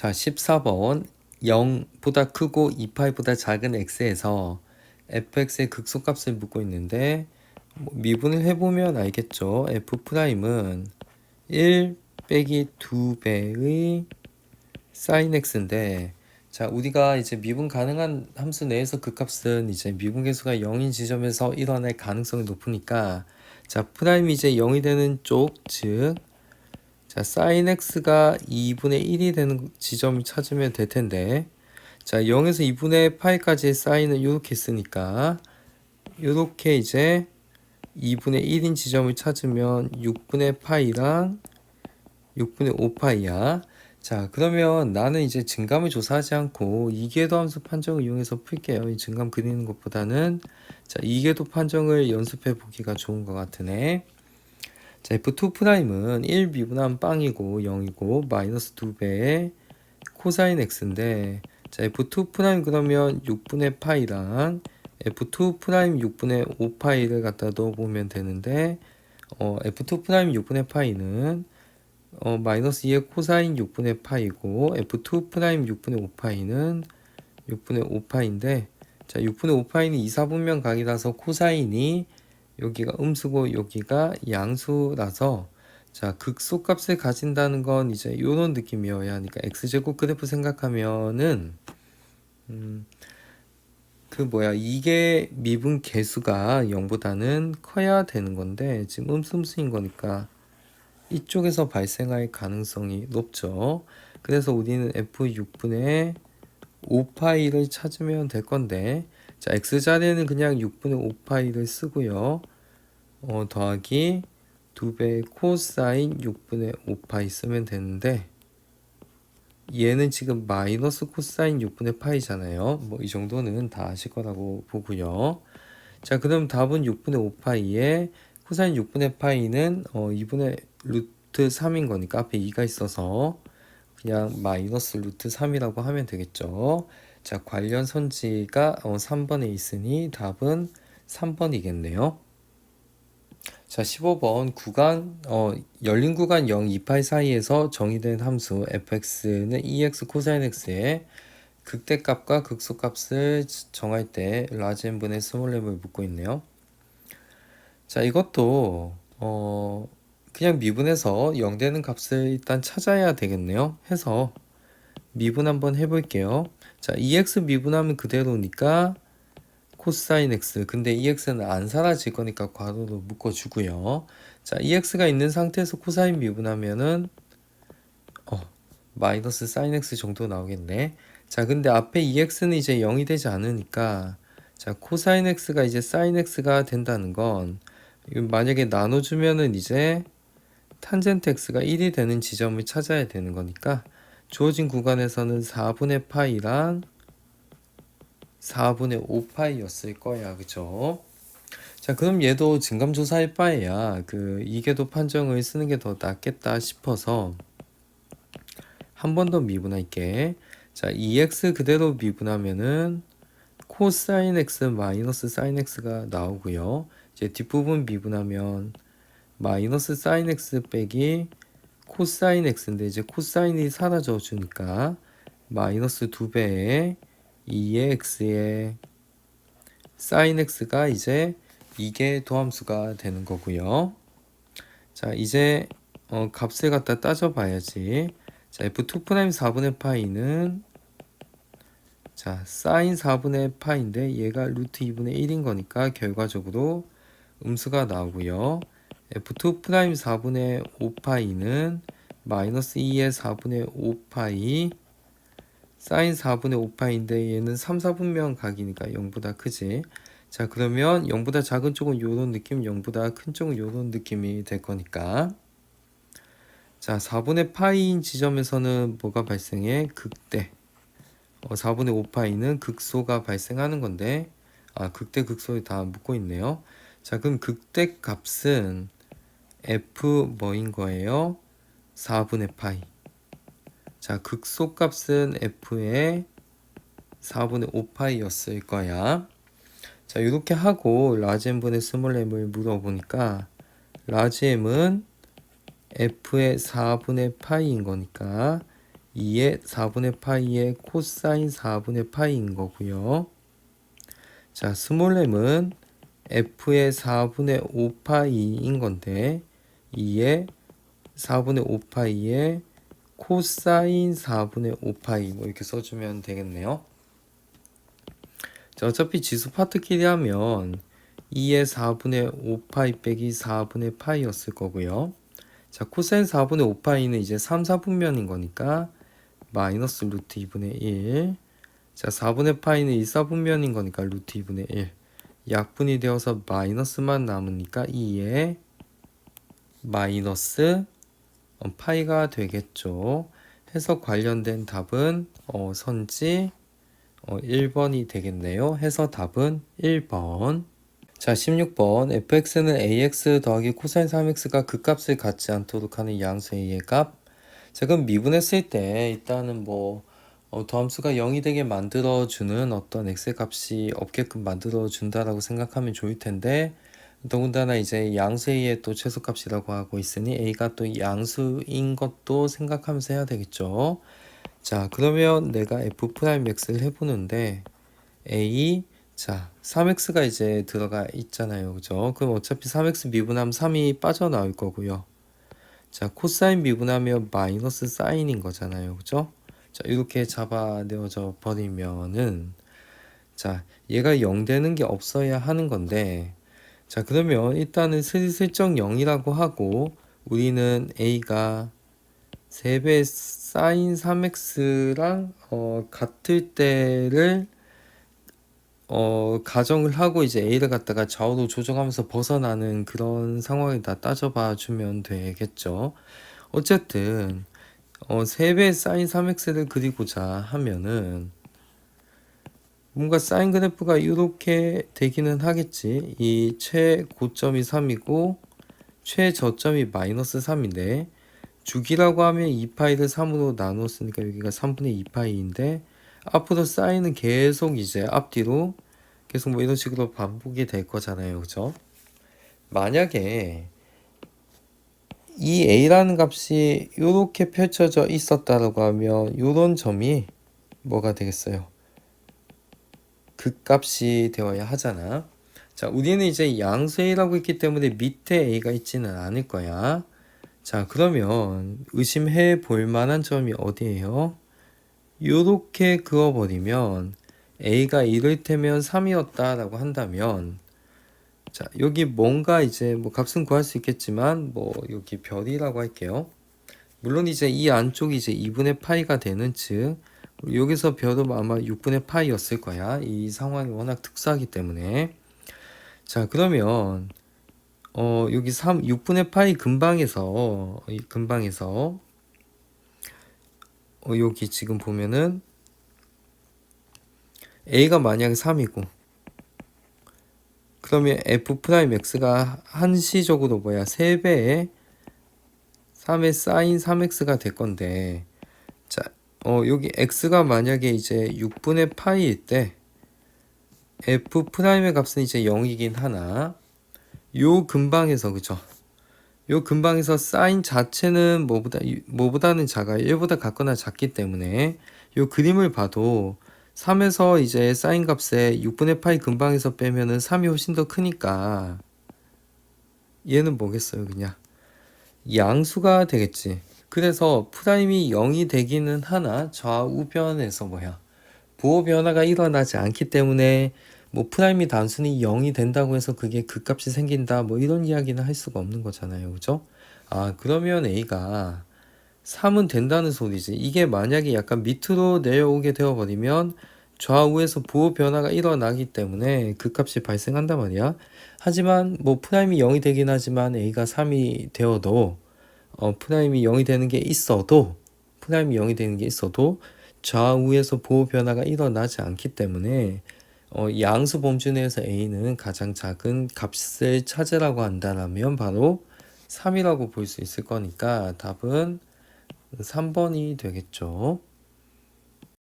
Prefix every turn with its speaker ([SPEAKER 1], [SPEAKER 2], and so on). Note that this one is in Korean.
[SPEAKER 1] 자, 14번 0보다 크고 2파이보다 작은 x에서 fx의 극소값을 묻고 있는데 뭐 미분을 해보면 알겠죠. f'은 1 빼기 2배의 sin x인데 자 우리가 이제 미분 가능한 함수 내에서 그 값은 이제 미분 계수가 0인 지점에서 일어날 가능성이 높으니까 자 프라임이 이제 0이 되는 쪽 즉 자, sin x가 2분의 1이 되는 지점을 찾으면 될 텐데 자, 0에서 2분의 파이까지의 사인은 이렇게 쓰니까 이렇게 이제 2분의 1인 지점을 찾으면 6분의 파이랑 6분의 5파이야. 자, 그러면 나는 이제 증감을 조사하지 않고 이계도 함수 판정을 이용해서 풀게요. 이 증감 그리는 것보다는 자, 이계도 판정을 연습해 보기가 좋은 것 같으네. 자, F2'은 1 미분하면 빵이고 0이고 마이너스 2배의 코사인 x인데 자, F2' 그러면 6분의 파이랑 F2' 6분의 5파이를 갖다 넣어보면 되는데 어, F2' 6분의 파이는 어, 마이너스 2의 코사인 6분의 파이고 F2' 6분의 5파이는 6분의 5파인데 자 6분의 5파이는 2, 4분면 각이라서 코사인이 여기가 음수고 여기가 양수라서 자 극소값을 가진다는 건 이제 요런 느낌이어야 하니까 x제곱 그래프 생각하면은 음, 그 뭐야 이게 미분 개수가 0보다는 커야 되는 건데 지금 음수음수인 거니까 이쪽에서 발생할 가능성이 높죠. 그래서 우리는 f6분의 5파이를 찾으면 될 건데 자 x자리에는 그냥 6분의 5파이를 쓰고요. 어, 더하기 2배 코사인 6분의 5파이 쓰면 되는데 얘는 지금 마이너스 코사인 6분의 파이잖아요. 뭐 이 정도는 다 아실 거라고 보고요. 자 그럼 답은 6분의 5파이에 코사인 6분의 파이는 어, 2분의 루트 3인 거니까 앞에 2가 있어서 그냥 마이너스 루트 3이라고 하면 되겠죠. 자 관련 선지가 어, 3번에 있으니 답은 3번이겠네요. 자, 15번 구간 어, 열린 구간 0, 2파이 사이에서 정의된 함수 fx는 2x 코사인 x의 극대값과 극소값을 정할 때 라지 n분의 스몰 n을 묻고 있네요. 자, 이것도 어, 그냥 미분해서 0 되는 값을 일단 찾아야 되겠네요. 해서 미분 한번 해볼게요. 자, 2x 미분하면 그대로니까 코사인 x. 근데 ex는 안 사라질 거니까 괄호로 묶어주고요. 자 ex가 있는 상태에서 코사인 미분하면은 어 마이너스 사인 x 정도 나오겠네. 자 근데 앞에 ex는 이제 0이 되지 않으니까 자 코사인 x가 이제 사인 x가 된다는 건 만약에 나눠주면은 이제 탄젠트 x가 1이 되는 지점을 찾아야 되는 거니까 주어진 구간에서는 4분의 파이랑 4분의 5파이였을 거야. 그죠? 자, 그럼 얘도 증감조사할 바에야 그 이계도 판정을 쓰는 게 더 낫겠다 싶어서 한 번 더 미분할게. 자, 2x 그대로 미분하면은 코사인 x 마이너스 사인 x가 나오고요. 이제 뒷부분 미분하면 마이너스 사인 x 빼기 코사인 x인데 이제 코사인이 사라져 주니까 마이너스 2배의 2의 x의 sin x가 이제 이게 도함수가 되는 거고요. 자, 이제 어, 값을 갖다 따져 봐야지. 자, f2 4분의 파이는 자, sin 4분의 파인데 얘가 루트 2분의 1인 거니까 결과적으로 음수가 나오고요. F2 4분의 5파이는 마이너스 2의 4분의 5파이 사인 4분의 5파인데 얘는 3, 4분면 각이니까 0보다 크지. 자 그러면 0보다 작은 쪽은 요런 느낌, 0보다 큰 쪽은 요런 느낌이 될 거니까. 자 4분의 파이인 지점에서는 뭐가 발생해? 극대. 어, 4분의 5파이는 극소가 발생하는 건데 아 극대 극소에 다 묶고 있네요. 자 그럼 극대 값은 f 뭐인 거예요? 4분의 파이. 자, 극소값은 f의 4분의 5파이였을 거야. 자, 이렇게 하고 라지엠분의 스몰 m을 물어보니까 라지엠은 f의 4분의 파이인 거니까 2의 4분의 파이의 코사인 4분의 파이인 거고요. 자, 스몰 m은 f의 4분의 5파이인 건데 2의 4분의 5파이의 코사인 4분의 5파이 뭐 이렇게 써주면 되겠네요. 자, 어차피 지수 파트끼리 하면 2의 4분의 5파이 빼기 4분의 파이였을 거고요. 자, 코사인 4분의 5파이는 이제 3, 4분면인 거니까 마이너스 루트 2분의 1. 자, 4분의 파이는 1, 4분면인 거니까 루트 2분의 1. 약분이 되어서 마이너스만 남으니까 2에 마이너스 어, 파이가 되겠죠. 해서 관련된 답은 어, 선지 어, 1번이 되겠네요. 해서 답은 1번. 자, 16번. fx는 ax 더하기 코사인 3x가 극값을 갖지 않도록 하는 양수 a의 값. 자, 그럼 미분했을 때 일단은 뭐 어, 더함수가 0이 되게 만들어주는 어떤 x 값이 없게끔 만들어준다라고 생각하면 좋을 텐데 더군다나 이제 양수 a의 또 최소값이라고 하고 있으니 a가 또 양수인 것도 생각하면서 해야 되겠죠. 자, 그러면 내가 f 프라임 x를 해보는데 a 자 3x가 이제 들어가 있잖아요, 그죠? 그럼 어차피 3x 미분하면 3이 빠져나올 거고요. 자, 코사인 미분하면 마이너스 사인인 거잖아요, 그죠? 자, 이렇게 잡아내어져 버리면은 자, 얘가 0 되는 게 없어야 하는 건데 자, 그러면 일단은 슬슬쩍 0이라고 하고 우리는 a가 3배 사인 3x랑 어, 같을 때를 어, 가정을 하고 이제 a를 갖다가 좌우로 조정하면서 벗어나는 그런 상황을 다 따져봐 주면 되겠죠. 어쨌든 어, 3배 사인 3x를 그리고자 하면은 뭔가 사인 그래프가 이렇게 되기는 하겠지. 이 최고점이 3이고 최저점이 마이너스 3인데 주기라고 하면 2파이를 3으로 나눴으니까 여기가 3분의 2파이인데 앞으로 사인은 계속 이제 앞뒤로 계속 뭐 이런 식으로 반복이 될 거잖아요. 그죠? 만약에 이 a라는 값이 이렇게 펼쳐져 있었다라고 하면 이런 점이 뭐가 되겠어요? 극값이 되어야 하잖아. 자, 우리는 이제 양수 a라고 했기 때문에 밑에 a가 있지는 않을 거야. 자, 그러면 의심해 볼 만한 점이 어디예요? 요렇게 그어버리면 a가 이를테면 3이었다라고 한다면 자, 여기 뭔가 이제 뭐 값은 구할 수 있겠지만 뭐 여기 별이라고 할게요. 물론 이제 이 안쪽이 이제 2분의 파이가 되는 즉 여기서 별은 아마 6분의 파이였을 거야. 이 상황이 워낙 특수하기 때문에 자, 그러면 어, 여기 3, 6분의 파이 근방에서, 이 근방에서, 어, 여기 지금 보면은, A가 만약에 3이고, 그러면 F 프라임 X가 한시적으로 뭐야, 3배의 3의 사인 3X가 될 건데, 자, 어, 여기 X가 만약에 이제 6분의 파이일 때, F 프라임의 값은 이제 0이긴 하나, 요 근방에서 그죠? 요 근방에서 사인 자체는 뭐보다 뭐보다는 작아요. 1보다 같거나 작기 때문에 요 그림을 봐도 3에서 이제 사인 값에 6분의 파이 근방에서 빼면은 3이 훨씬 더 크니까 얘는 뭐겠어요, 그냥 양수가 되겠지. 그래서 프라임이 0이 되기는 하나 좌우변에서 뭐야? 부호 변화가 일어나지 않기 때문에 뭐 프라임이 단순히 0이 된다고 해서 그게 극값이 생긴다 뭐 이런 이야기는 할 수가 없는 거잖아요. 그죠? 아 그러면 a가 3은 된다는 소리지. 이게 만약에 약간 밑으로 내려오게 되어 버리면 좌우에서 부호 변화가 일어나기 때문에 극값이 발생한단 말이야. 하지만 뭐 프라임이 0이 되긴 하지만 a가 3이 되어도 어 프라임이 0이 되는 게 있어도 프라임이 0이 되는 게 있어도 좌우에서 부호 변화가 일어나지 않기 때문에 어, 양수 범주 내에서 a는 가장 작은 값을 찾으라고 한다면 바로 3이라고 볼 수 있을 거니까 답은 3번이 되겠죠.